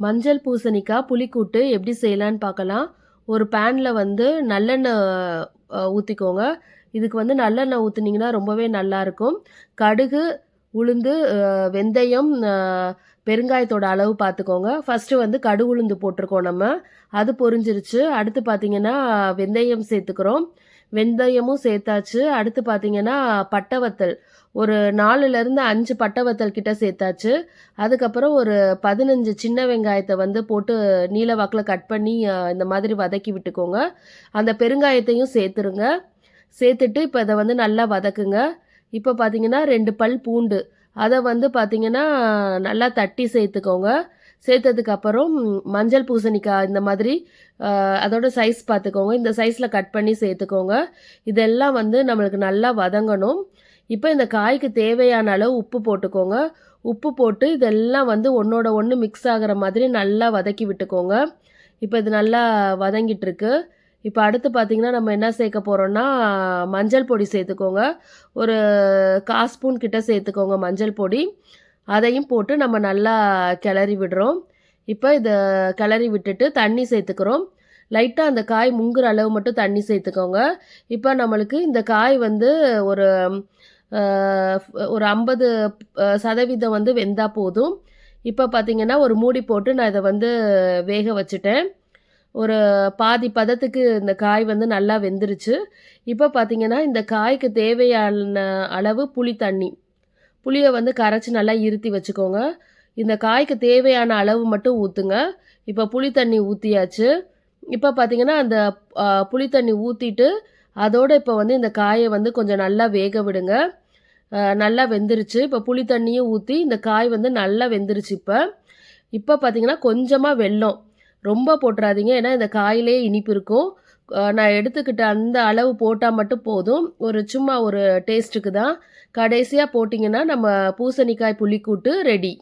மஞ்சள் பூசணிக்காய் புளிக்கூட்டு எப்படி செய்யலான்னு பார்க்கலாம். ஒரு பேனில் வந்து நல்லெண்ணெய் ஊற்றிக்கோங்க இதுக்கு வந்து நல்லெண்ணெய் ஊற்றுனீங்கன்னா ரொம்பவே நல்லாயிருக்கும் கடுகு உளுந்து வெந்தயம் பெருங்காயத்தோட அளவு பார்த்துக்கோங்க. ஃபஸ்ட்டு வந்து கடு உளுந்து போட்டிருக்கோம் நம்ம. அது பொரிஞ்சிருச்சு. அடுத்து பார்த்திங்கன்னா வெந்தயம் சேர்த்துக்கிறோம். வெந்தயமும் சேர்த்தாச்சு. அடுத்து பார்த்தீங்கன்னா பட்டை வத்தல் ஒரு நாலுலேருந்து அஞ்சு பட்டை வத்தல் கிட்ட சேர்த்தாச்சு. அதுக்கப்புறம் ஒரு பதினஞ்சு சின்ன வெங்காயத்தை வந்து போட்டு நீல வாக்கில் கட் பண்ணி இந்த மாதிரி வதக்கி விட்டுக்கோங்க. அந்த பெருங்காயத்தையும் சேர்த்துருங்க. சேர்த்துட்டு இப்போ இதை வந்து நல்லா வதக்குங்க. இப்போ பார்த்தீங்கன்னா ரெண்டு பல் பூண்டு. அதை வந்து பார்த்தீங்கன்னா நல்லா தட்டி சேர்த்துக்கோங்க. சேர்த்ததுக்கு அப்புறம் மஞ்சள் பூசணிக்காய் இந்த மாதிரி அதோட சைஸ் பார்த்துக்கோங்க. இந்த சைஸில் கட் பண்ணி சேர்த்துக்கோங்க. இதெல்லாம் வந்து நம்மளுக்கு நல்லா வதங்கணும். இப்போ இந்த காய்க்கு தேவையான அளவு உப்பு போட்டுக்கோங்க. உப்பு போட்டு இதெல்லாம் வந்து ஒன்றோட ஒன்று மிக்ஸ் ஆகிற மாதிரி நல்லா வதக்கி விட்டுக்கோங்க. இப்போ இது நல்லா வதங்கிட்டுருக்கு. இப்போ அடுத்து பார்த்திங்கன்னா நம்ம என்ன சேர்க்க போகிறோன்னா மஞ்சள் பொடி சேர்த்துக்கோங்க. ஒரு கால் ஸ்பூன் கிட்ட சேர்த்துக்கோங்க மஞ்சள் பொடி. அதையும் போட்டு நம்ம நல்லா கிளறி விடுறோம். இப்போ இதை கிளறி விட்டுட்டு தண்ணி சேர்த்துக்கிறோம். லைட்டாக அந்த காய் முங்குற அளவு மட்டும் தண்ணி சேர்த்துக்கோங்க. இப்போ நம்மளுக்கு இந்த காய் வந்து ஒரு ஒரு ஐம்பது சதவீதம் வந்து வெந்தால் போதும். இப்போ பார்த்தீங்கன்னா ஒரு மூடி போட்டு நான் இதை வந்து வேக வச்சுட்டேன். ஒரு பாதி பதத்துக்கு இந்த காய் வந்து நல்லா வெந்துருச்சு. இப்போ பார்த்திங்கன்னா இந்த காய்க்கு தேவையான அளவு புளி தண்ணி. புளியை வந்து கரைச்சி நல்லா இருத்தி வச்சுக்கோங்க. இந்த காய்க்கு தேவையான அளவு மட்டும் ஊற்றுங்க இப்போ புளி தண்ணி ஊற்றியாச்சு இப்போ பார்த்தீங்கன்னா அந்த புளி தண்ணி ஊற்றிட்டு அதோட இப்போ வந்து இந்த காயை வந்து கொஞ்சம் நல்லா வேக விடுங்க. நல்லா வெந்துருச்சு. இப்போ புளி தண்ணியும் ஊற்றி இந்த காய் வந்து நல்லா வெந்துருச்சு இப்போ. இப்போ பார்த்தீங்கன்னா கொஞ்சமாக வெல்லம். ரொம்ப போட்டுறாதீங்க. ஏன்னா இந்த காயிலே இனிப்பு இருக்கும். நான் எடுத்துக்கிட்ட அந்த அளவு போட்டால் மட்டும் போதும். ஒரு சும்மா ஒரு டேஸ்ட்டுக்கு தான். கடைசியாக போட்டிங்கன்னா நம்ம பூசணிக்காய் புளிக்கூட்டு ரெடி